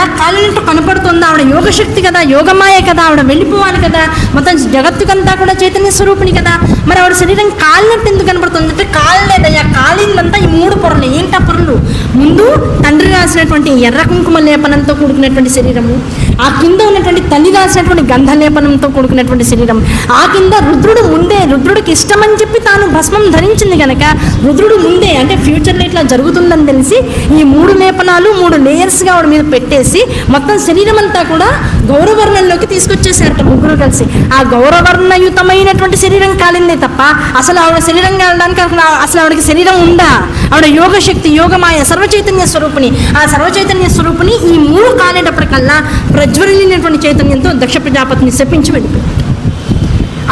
కాలినట్టు కనపడుతుంది. ఆవిడ యోగశక్తి కదా యోగమాయ కదా ఆవిడ వెళ్ళిపోవాలి కదా. మొత్తం జగత్తుకంతా కూడా చైతన్య స్వరూపిణి కదా. మరి ఆవిడ శరీరం కాలినట్టు ఎందుకు కనపడుతుంది అంటే కాలలేదయ్యా కాలిందంతా ఈ మూడు పొరలు. ఏంటా పొరలు? ముందు తండ్రి రాసినటువంటి ఎర్ర కుంకుమ లేపనంతో కూడుకున్నటువంటి శరీరము ఆ కింద ఉన్నటువంటి తల్లి రాసినటువంటి గంధలేపనంతో కూడుకున్నటువంటి శరీరం. ఆ కింద రుద్రుడు ముందే రుద్రుడికి ఇష్టమని చెప్పి తాను భస్మం ధరించింది కనుక రుద్రుడు ముందే అంటే ఫ్యూచర్లో ఇట్లా జరుగుతుందని తెలిసి ఈ మూడు లేపనాలు మూడు లేయర్స్గా ఆవిడ మీద పెట్టేసి మొత్తం శరీరం అంతా కూడా గౌరవర్ణంలోకి తీసుకొచ్చేసారట ముగ్గురు కలిసి. ఆ గౌరవర్ణయుతమైనటువంటి శరీరం కాలిందే తప్ప అసలు ఆవిడ శరీరం కాలడానికి అసలు ఆవిడకి శరీరం ఉందా? ఆవిడ యోగ శక్తి యోగమాయ సర్వచైతన్య స్వరూపిణి. ఆ సర్వచైతన్య స్వరూపిణి ఈ మూడు కాలేటప్పటికల్లా ప్రజ్వలినటువంటి చైతన్యంతో దక్ష ప్రజాపతిని శపించి వెళ్ళిపోయింది.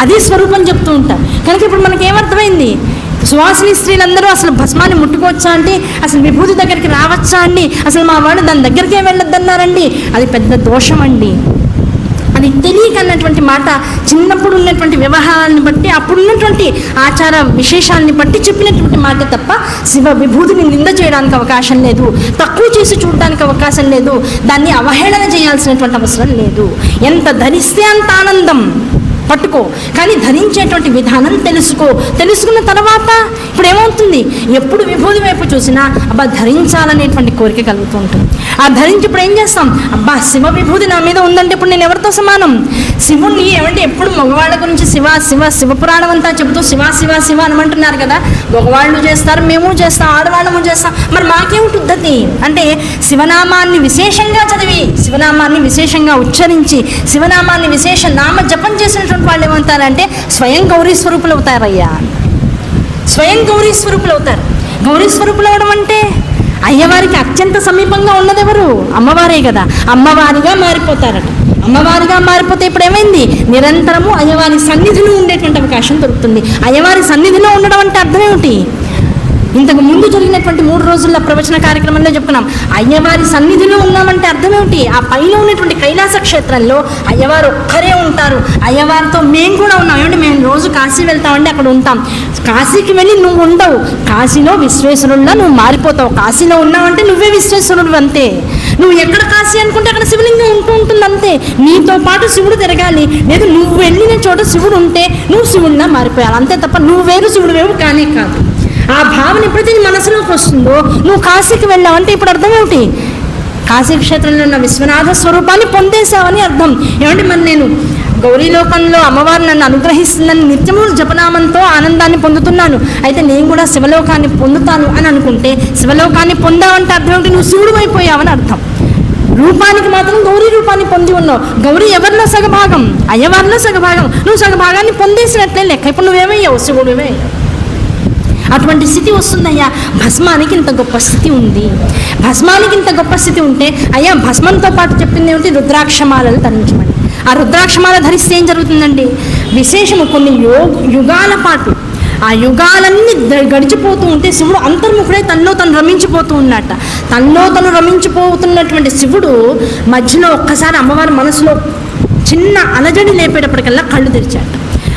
అది స్వరూపం చెప్తూ ఉంటారు. కనుక ఇప్పుడు మనకి ఏమర్థమైంది సువాసిని స్త్రీలందరూ అసలు భస్మాన్ని ముట్టుకోవచ్చా అండి? అసలు విభూతి దగ్గరికి రావచ్చా అండి? అసలు మా వాడు దాని దగ్గరికే వెళ్ళొద్దన్నారండి. అది పెద్ద దోషం అండి అది తెలియక అన్నటువంటి మాట చిన్నప్పుడు ఉన్నటువంటి వ్యవహారాన్ని బట్టి అప్పుడున్నటువంటి ఆచార విశేషాలని బట్టి చెప్పినటువంటి మాట తప్ప శివ విభూతిని నింద చేయడానికి అవకాశం లేదు. తక్కువ చేసి చూడడానికి అవకాశం లేదు. దాన్ని అవహేళన చేయాల్సినటువంటి అవసరం లేదు. ఎంత ధరిస్తే అంత ఆనందం. పట్టుకో. కానీ ధరించేటువంటి విధానం తెలుసుకో. తెలుసుకున్న తర్వాత ఇప్పుడు ఏమవుతుంది? ఎప్పుడు విభూతి వైపు చూసినా అబ్బా ధరించాలనేటువంటి కోరిక కలుగుతూ ఉంటుంది. ఆ ధరించి ఇప్పుడు ఏం చేస్తాం? అబ్బా శివ విభూతి నా మీద ఉందంటే ఇప్పుడు నేను ఎవరితో సమానం? శివుణ్ణి ఏమంటే ఎప్పుడు మగవాళ్ళ గురించి శివ శివ శివ పురాణం అంతా చెబుతూ శివ శివ శివ అంటున్నారు కదా. మగవాళ్ళు చేస్తారు మేము చేస్తాం ఆడవాళ్ళము చేస్తాం. మరి మాకేమిటి అంటే శివనామాన్ని విశేషంగా చదివి శివనామాన్ని విశేషంగా ఉచ్చరించి శివనామాన్ని విశేష నామ జపం చేసినటువంటి వాళ్ళు ఏమంటారంటే స్వయం గౌరీ స్వరూపులు అవుతారయ్యా స్వయం గౌరీ స్వరూపులు అవుతారు గౌరీ స్వరూపులు అవడం అంటే అయ్యవారికి అత్యంత సమీపంగా ఉన్నదెవరు? అమ్మవారే కదా. అమ్మవారిగా మారిపోతారట. అమ్మవారిగా మారిపోతే ఇప్పుడు ఏమైంది నిరంతరము అయ్యవారి సన్నిధిలో ఉండేటువంటి అవకాశం దొరుకుతుంది. అయ్యవారి సన్నిధిలో ఉండడం అంటే అర్థం ఏమిటి ఇంతకు ముందు జరిగినటువంటి మూడు రోజుల ప్రవచన కార్యక్రమంలో చెప్పుకున్నాం. అయ్యవారి సన్నిధిలో ఉన్నామంటే అర్థం ఏమిటి? ఆ పైన ఉన్నటువంటి కైలాస క్షేత్రంలో అయ్యవారు ఒక్కరే ఉంటారు. అయ్యవారితో మేము కూడా ఉన్నాం. ఏమంటే మేము రోజు కాశీ వెళ్తామండి అక్కడ ఉంటాం. కాశీకి వెళ్ళి నువ్వు ఉండవు. కాశీలో విశ్వేశ్వరుడులా నువ్వు మారిపోతావు. కాశీలో ఉన్నావంటే నువ్వే విశ్వేశ్వరుడు అంతే. నువ్వు ఎక్కడ కాశీ అనుకుంటే అక్కడ శివలింగం ఉంటూ ఉంటుంది అంతే. నీతో పాటు శివుడు తిరగాలి. లేదు నువ్వు వెళ్ళిన చోట శివుడు ఉంటే నువ్వు శివుడిలా మారిపోయాలి అంతే తప్ప నువ్వు వేరు శివుడు వేరు కానీ కాదు. ఆ భావన ఎప్పుడైతే నీ మనసులోకి వస్తుందో నువ్వు కాశీకి వెళ్ళావు అంటే ఇప్పుడు అర్థం ఏమిటి? కాశీ క్షేత్రంలో ఉన్న విశ్వనాథ స్వరూపాన్ని పొందేశావని అర్థం. ఏమంటే మరి నేను గౌరీలోకంలో అమ్మవారు నన్ను అనుగ్రహిస్తుందని నిత్యము జపనామంతో ఆనందాన్ని పొందుతున్నాను. అయితే నేను కూడా శివలోకాన్ని పొందుతాను అని అనుకుంటే శివలోకాన్ని పొందావంటే అర్థం ఏమిటి? నువ్వు శివుడు అయిపోయావని అర్థం. రూపానికి మాత్రం గౌరీ రూపాన్ని పొంది ఉన్నావు. గౌరీ ఎవరిలో సగభాగం? అయ్యవారిలో సగభాగం. నువ్వు సగభాగాన్ని పొందేసినట్లే లెక్క. ఇప్పుడు నువ్వేమయ్యావు? శివుడువే అటువంటి స్థితి వస్తుందయ్యా. భస్మానికి ఇంత గొప్ప స్థితి ఉంది. భస్మానికి ఇంత గొప్ప స్థితి ఉంటే అయ్యా భస్మంతో పాటు చెప్పింది ఏమిటి? రుద్రాక్షమాలలు ధరించమని. ఆ రుద్రాక్షమాల ధరిస్తే ఏం జరుగుతుందండి? విశేషము కొన్ని యో యుగాల పాటు ఆ యుగాలన్నీ గడిచిపోతూ ఉంటే శివుడు అంతర్ముఖుడై తనలో తను రమించిపోతూ ఉన్నట్ట. తనలో తను రమించిపోతున్నటువంటి శివుడు మధ్యలో ఒక్కసారి అమ్మవారి మనసులో చిన్న అలజడి లేపేటప్పటికల్లా కళ్ళు తెరిచాట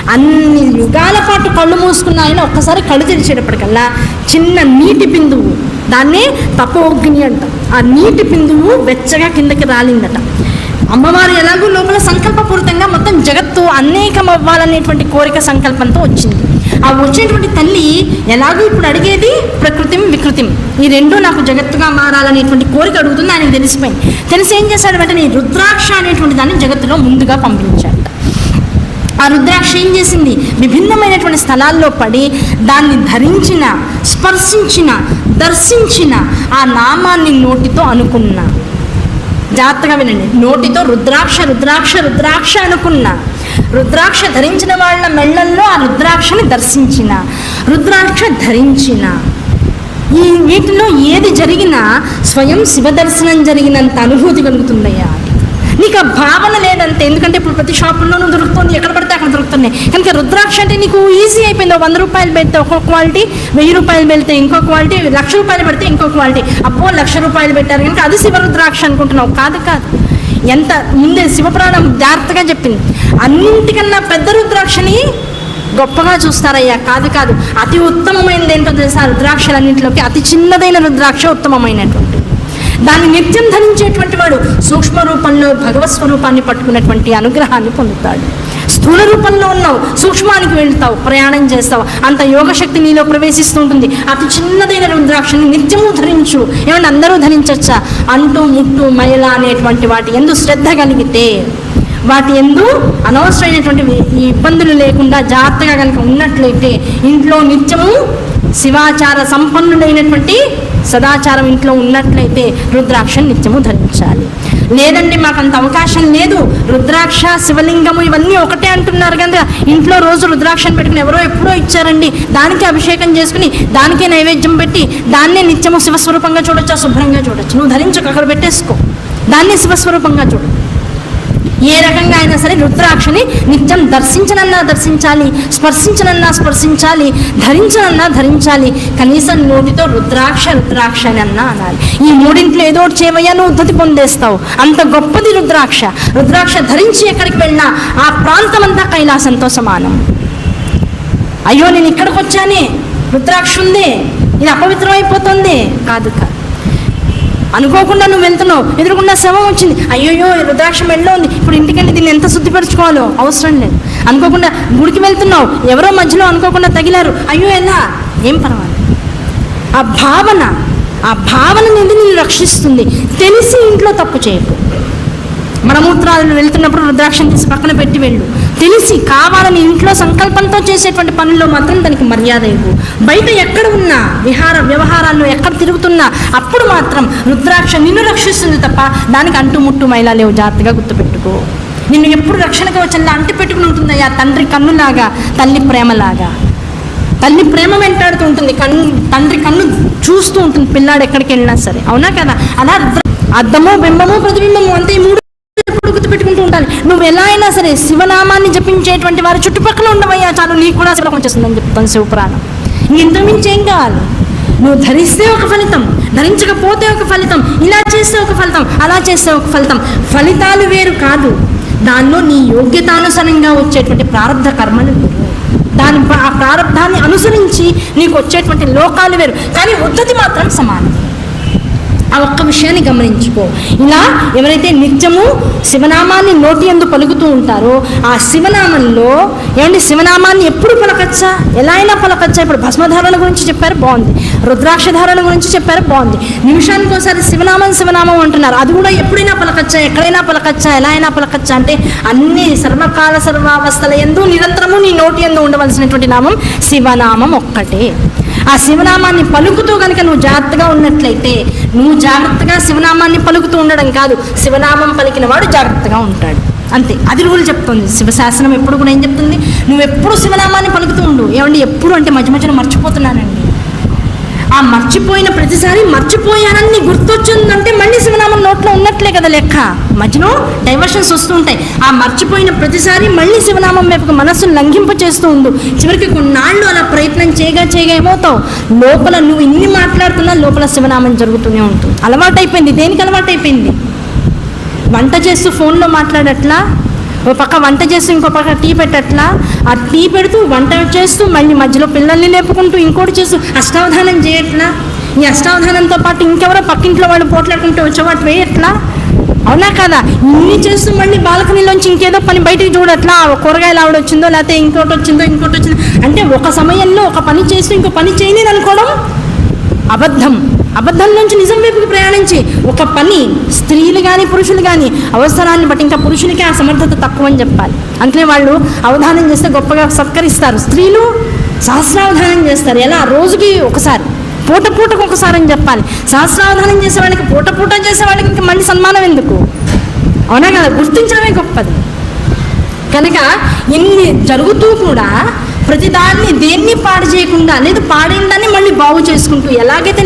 అన్ని యుగాల పాటు కళ్ళు మూసుకున్న ఆయన ఒక్కసారి కళ్ళు తెరిచేటప్పటికల్లా చిన్న నీటి బిందువు దాన్నే తపోగ్ని అంట. ఆ నీటి బిందువు వెచ్చగా కిందకి రాలిందట. అమ్మవారు ఎలాగో లోపల సంకల్పపూరితంగా మొత్తం జగత్తు అనేకం అవ్వాలనేటువంటి కోరిక సంకల్పంతో వచ్చింది. ఆ వచ్చినటువంటి తల్లి ఎలాగో ఇప్పుడు అడిగేది ప్రకృతిం వికృతిం. ఈ రెండు నాకు జగత్తుగా మారాలనేటువంటి కోరిక అడుగుతుంది ఆయనకు తెలిసిపోయింది. తెలిసి ఏం చేశాడు వెంటనే రుద్రాక్ష అనేటువంటి దాన్ని జగత్తులో ముందుగా పంపించాడు. ఆ రుద్రాక్ష ఏం చేసింది? విభిన్నమైనటువంటి స్థలాల్లో పడి దాన్ని ధరించిన స్పర్శించిన దర్శించిన ఆ నామాన్ని నోటితో అనుకున్న. జాగ్రత్తగా వినండి. నోటితో రుద్రాక్ష రుద్రాక్ష రుద్రాక్ష అనుకున్న. రుద్రాక్ష ధరించిన వాళ్ళ మెళ్ళల్లో ఆ రుద్రాక్షని దర్శించిన. రుద్రాక్ష ధరించిన. ఈ వీటిలో ఏది జరిగినా స్వయం శివ దర్శనం జరిగినంత అనుభూతి కలుగుతుందయ్యా. నీకు ఆ భావన లేదంతే ఎందుకంటే ఇప్పుడు ప్రతి షాపుల్లోనూ దొరుకుతుంది ఎక్కడ పడితే అక్కడ దొరుకుతున్నాయి కనుక రుద్రాక్ష అంటే నీకు ఈజీ అయిపోయింది. వంద రూపాయలు పెడితే ఒక క్వాలిటీ వెయ్యి రూపాయలు పెడితే ఇంకో క్వాలిటీ లక్ష రూపాయలు పెడితే ఇంకో క్వాలిటీ. అప్పో లక్ష రూపాయలు పెట్టారు. కనుక అది శివ రుద్రాక్ష అనుకుంటున్నావు. కాదు కాదు. ఎంత ముందే శివపురాణం జాగ్రత్తగా చెప్పింది. అన్నింటికన్నా పెద్ద రుద్రాక్షని గొప్పగా చూస్తారయ్యా. కాదు కాదు. అతి ఉత్తమమైనది ఏంటో తెలుసా? రుద్రాక్షలన్నింటిలోకి అతి చిన్నదైన రుద్రాక్ష ఉత్తమమైనట్టు. దాన్ని నిత్యం ధరించేటువంటి వాడు సూక్ష్మ రూపంలో భగవత్ స్వరూపాన్ని పట్టుకున్నటువంటి అనుగ్రహాన్ని పొందుతాడు. స్థూల రూపంలో ఉన్నావు సూక్ష్మానికి వెళ్తావు ప్రయాణం చేస్తావు. అంత యోగశక్తి నీలో ప్రవేశిస్తూ ఉంటుంది. అతి చిన్నదైన రుద్రాక్షని నిత్యము ధరించు. ఏమన్నా అందరూ ధరించచ్చా? అంటూ ముట్టు మైల అనేటువంటి వాటి ఎందు శ్రద్ధ కలిగితే వాటి ఎందు అనవసరమైనటువంటి ఈ ఇబ్బందులు లేకుండా జాగ్రత్తగా కనుక ఉన్నట్లయితే ఇంట్లో నిత్యము శివాచార సంపన్నుడైనటువంటి సదాచారం ఇంట్లో ఉన్నట్లయితే రుద్రాక్ష నిత్యము ధరించాలి. లేదండి మాకు అంత అవకాశం లేదు. రుద్రాక్ష శివలింగము ఇవన్నీ ఒకటే అంటున్నారు కనుక ఇంట్లో రోజు రుద్రాక్షను పెట్టుకుని ఎవరో ఎప్పుడో ఇచ్చారండి. దానికి అభిషేకం చేసుకుని దానికే నైవేద్యం పెట్టి దాన్నే నిత్యము శివస్వరూపంగా చూడొచ్చు? శుభ్రంగా చూడొచ్చు. నువ్వు ధరించు అక్కడ పెట్టేసుకో. దాన్నే శివస్వరూపంగా చూడు. ఏ రకంగా అయినా సరే రుద్రాక్షని నిత్యం దర్శించనన్నా దర్శించాలి స్పర్శించనన్నా స్పర్శించాలి ధరించనన్నా ధరించాలి. కనీసం నోటితో రుద్రాక్ష రుద్రాక్ష అని అన్నా అనాలి. ఈ మూడింట్లో ఏదో ఒకటి చేయవయ్యా నువ్వు ఉద్ధతి పొందేస్తావు. అంత గొప్పది రుద్రాక్ష. రుద్రాక్ష ధరించి ఎక్కడికి వెళ్ళినా ఆ ప్రాంతం అంతా కైలాసంతో సమానం. అయ్యో నేను ఇక్కడికి వచ్చానే. రుద్రాక్ష ఉంది ఇది అపవిత్రం కాదు కాదు. అనుకోకుండా నువ్వు వెళ్తున్నావు. ఎదురుకుండా శవం వచ్చింది. అయ్యోయో ఈ రుద్రాక్షం మెడలో ఉంది. ఇప్పుడు ఇంటికెళ్ళి దీన్ని ఎంత శుద్ధిపరచుకోవాలో అవసరం లేదు. అనుకోకుండా గుడికి వెళ్తున్నావు. ఎవరో మధ్యలో అనుకోకుండా తగిలారు. అయ్యో ఎలా? ఏం పర్వాలేదు. ఆ భావన ఆ భావన నుండి నిన్ను రక్షిస్తుంది. తెలిసి ఇంట్లో తప్పు చేయకు. మరమూత్రాలను వెళ్తున్నప్పుడు రుద్రాక్షం తీసి పక్కన పెట్టి వెళ్ళు. తెలిసి కావాలని ఇంట్లో సంకల్పంతో చేసేటువంటి పనుల్లో మాత్రం దానికి మర్యాద ఇవ్వు. బయట ఎక్కడ ఉన్నా విహార వ్యవహారాల్లో ఎక్కడ తిరుగుతున్నా అప్పుడు మాత్రం రుద్రాక్ష నిన్ను రక్షిస్తుంది తప్ప దానికి అంటుముట్టు మైలా లేవు. జాగ్రత్తగా గుర్తుపెట్టుకో. నిన్ను ఎప్పుడు రక్షణకు వచ్చేలా అంటి పెట్టుకుని ఉంటుందయ్యా తండ్రి కన్నులాగా తల్లి ప్రేమలాగా. తల్లి ప్రేమ వెంటాడుతూ ఉంటుంది కన్ను తండ్రి కన్ను చూస్తూ ఉంటుంది పిల్లాడు ఎక్కడికి వెళ్ళినా సరే. అవునా కదా? అలా రుద్ర- అద్దము బింబము ప్రతిబింబము అంతే ఈ మూడు ఎప్పుడు గుర్తుపెట్టుకుంటూ ఉండాలి. నువ్వు ఎలా అయినా సరే శివనామాన్ని జపించేటువంటి వారి చుట్టుపక్కల ఉండవయ్యా చాలు నీకు కూడా శివలోకం చేస్తుందని చెప్తాను శివపురాణం. ఇంతమించి ఏం కావాలి? నువ్వు ధరిస్తే ఒక ఫలితం ధరించకపోతే ఒక ఫలితం ఇలా చేస్తే ఒక ఫలితం అలా చేస్తే ఒక ఫలితం. ఫలితాలు వేరు కాదు. దానిలో నీ యోగ్యతానుసరంగా వచ్చేటువంటి ప్రారంభ కర్మలు వేరు. దాని ఆ ప్రారంధాన్ని అనుసరించి నీకు వచ్చేటువంటి లోకాలు వేరు. కానీ ఉద్ధతి మాత్రం సమానం. ఆ ఒక్క విషయాన్ని గమనించుకో. ఇలా ఎవరైతే నిత్యము శివనామాన్ని నోటి ఎందు పలుకుతూ ఉంటారో ఆ శివనామంలో ఏమండి శివనామాన్ని ఎప్పుడు పలకచ్చా? ఎలా అయినా పలకచ్చా? ఇప్పుడు భస్మధారణ గురించి చెప్పారు బాగుంది. రుద్రాక్ష ధారణ గురించి చెప్పారు బాగుంది. నిమిషానికి ఒకసారి శివనామం శివనామం అంటున్నారు. అది కూడా ఎప్పుడైనా పలకచ్చా? ఎక్కడైనా పలకచ్చా? ఎలా అయినా పలకచ్చా? అంటే అన్ని సర్వకాల సర్వావస్థల ఎందు నిరంతరము నీ నోటి ఎందు ఉండవలసినటువంటి నామం శివనామం ఒక్కటే. ఆ శివనామాన్ని పలుకుతూ కనుక నువ్వు జాగ్రత్తగా ఉన్నట్లయితే నువ్వు జాగ్రత్తగా శివనామాన్ని పలుకుతూ ఉండడం కాదు. శివనామం పలికిన వాడు జాగ్రత్తగా ఉంటాడు. అంతే. అది రూల్ చెప్తుంది. శివశాసనం ఎప్పుడు కూడా ఏం చెప్తుంది? నువ్వు ఎప్పుడు శివనామాన్ని పలుకుతూ ఉండు. ఏమండి? ఎప్పుడు అంటే మధ్య మధ్యలో మర్చిపోతున్నానండి. ఆ మర్చిపోయిన ప్రతిసారి మర్చిపోయానని గుర్తొచ్చిందంటే మళ్ళీ శివనామం నోట్లో ఉన్నట్లే కదా లెక్క. మధ్యలో డైవర్షన్స్ వస్తూ ఉంటాయి ఆ మర్చిపోయిన ప్రతిసారి మళ్ళీ శివనామం వైపు మనస్సును లంఘింప చేస్తూ ఉండు. చివరికి కొన్నాళ్ళు అలా ప్రయత్నం చేయగా చేయగా ఏమవుతావు? లోపల నువ్వు ఇన్ని మాట్లాడుతున్నా లోపల శివనామం జరుగుతూనే ఉంటుంది. అలవాటైపోయింది. దేనికి అలవాటైపోయింది? వంట చేస్తూ ఫోన్లో మాట్లాడట్లా? ఒక పక్క వంట చేస్తూ ఇంకో పక్క టీ పెట్టట్లా. ఆ టీ పెడుతూ వంట చేస్తూ మళ్ళీ మధ్యలో పిల్లల్ని లేపుకుంటూ ఇంకోటి చేస్తూ అష్టావధానం చేయట్లా? ఈ అష్టావధానంతో పాటు ఇంకెవరో పక్కింట్లో వాళ్ళు పోట్లాడుకుంటూ వచ్చేవాటి వేయట్లా? అవునా కదా? ఇన్ని చేస్తూ మళ్ళీ బాల్కనీలోంచి ఇంకేదో పని బయటికి చూడట్లా? కూరగాయలు ఆవిడ వచ్చిందో లేకపోతే ఇంకోటి వచ్చిందో ఇంకోటి వచ్చిందో అంటే ఒక సమయంలో ఒక పని చేస్తూ ఇంకో పని చేయలేదు అనుకోవడం అబద్ధం. అబద్ధం నుంచి నిజం వైపుకి ప్రయాణించి ఒక పని స్త్రీలు కానీ పురుషులు కానీ అవసరాన్ని బట్టి ఇంకా పురుషులకి ఆ సమర్థత తక్కువ అని చెప్పాలి. అందుకనే వాళ్ళు అవధానం చేస్తే గొప్పగా సత్కరిస్తారు. స్త్రీలు సహస్రావధానం చేస్తారు. ఎలా? రోజుకి ఒకసారి. పూట పూటకు ఒకసారి అని చెప్పాలి. సహస్రావధానం చేసే వాళ్ళకి పూట పూట చేసే వాళ్ళకి ఇంకా మళ్ళీ సన్మానం ఎందుకు? అవునా కదా? గుర్తించడమే గొప్పది. కనుక ఇన్ని జరుగుతూ కూడా ప్రతిదాన్ని దేన్ని పాడు చేయకుండా లేదు పాడిన దాన్ని మళ్ళీ బాగు చేసుకుంటూ ఎలాగైతే